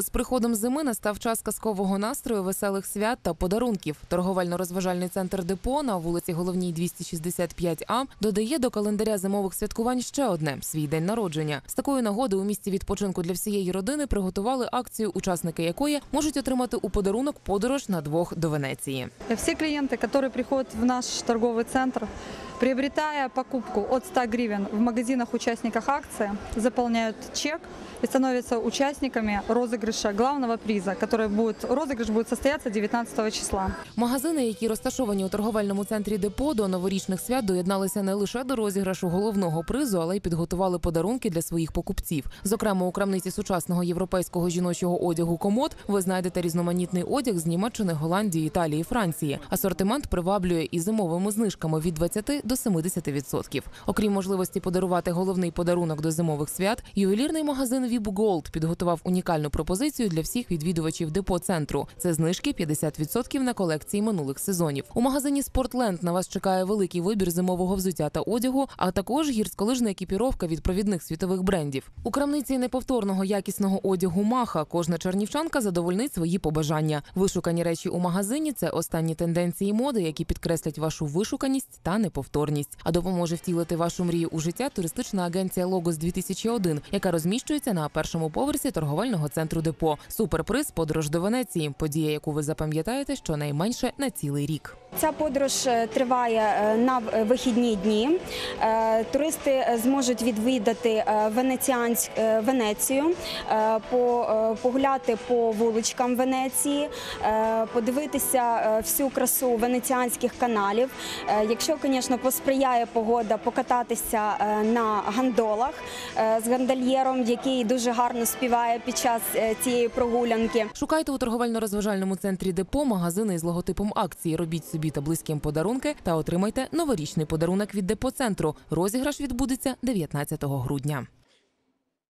З приходом зими настав час казкового настрою, веселих свят та подарунків. Торговельно-розважальний центр депо на вулиці Головній 265А додає до календаря зимових святкувань ще одне свій день народження. З такої нагоди у місці відпочинку для всієї родини приготували акцію, учасники якої можуть отримати у подарунок подорож на двох до Венеції. Все клиенты, которые приходят в наш торговый центр, приобретая покупку от 100 гривен в магазинах участниках акции, заполняют чек и становятся участниками розыгрыша главного приза, который будет, розыгрыш будет состояться 19 числа. Магазини, які розташовані у торговельному центрі депо до новорічних свят, доєдналися не лише до розіграшу головного призу, але й підготували подарунки для своїх покупців. Зокрема, у крамниці сучасного європейського жіночого одягу комод ви знайдете різноманітний одяг з Німеччини, Голландії, Італії, Франції. Асортимент приваблює і зимовими знижками від 20 до до 70%. Окрім можливості подарувати головний подарунок до зимових свят, ювелірний магазин Vib Gold підготував унікальну пропозицію для всіх відвідувачів депо центру. Це знижки 50% на колекції минулих сезонів. У магазині Спортленд на вас чекає великий вибір зимового взуття та одягу, а також гірськолижна екіпіровка від провідних світових брендів. У крамниці неповторного якісного одягу Маха кожна чернівчанка задовольнить свої побажання. Вишукані речі у магазині це останні тенденції моди, які підкреслять вашу вишуканість та неповторність. А допоможе втілити вашу мрію у життя туристична агенція Логос 2001, яка розміщується на першому поверсі торговельного центру депо. Суперприз подорож до Венеції. Подія, яку ви запам'ятаєте, щонайменше на цілий рік. Ця подорож е, триває е, на е, вихідні дні. Туристи зможуть відвідати Венеціансь- е, Венецію, по- погуляти по вуличкам Венеції, подивитися всю красу венеціанських каналів. Якщо, звісно, посприяє погода, покататися е, на гандолах е, з гандальєром, який дуже гарно співає під час е, цієї прогулянки. Шукайте у торговельно-розважальному центрі депо магазини з логотипом акції. Робіть собі та близьким подарунки та отримайте новорічний подарунок від депо центру. Розіграш відбудеться 19 грудня.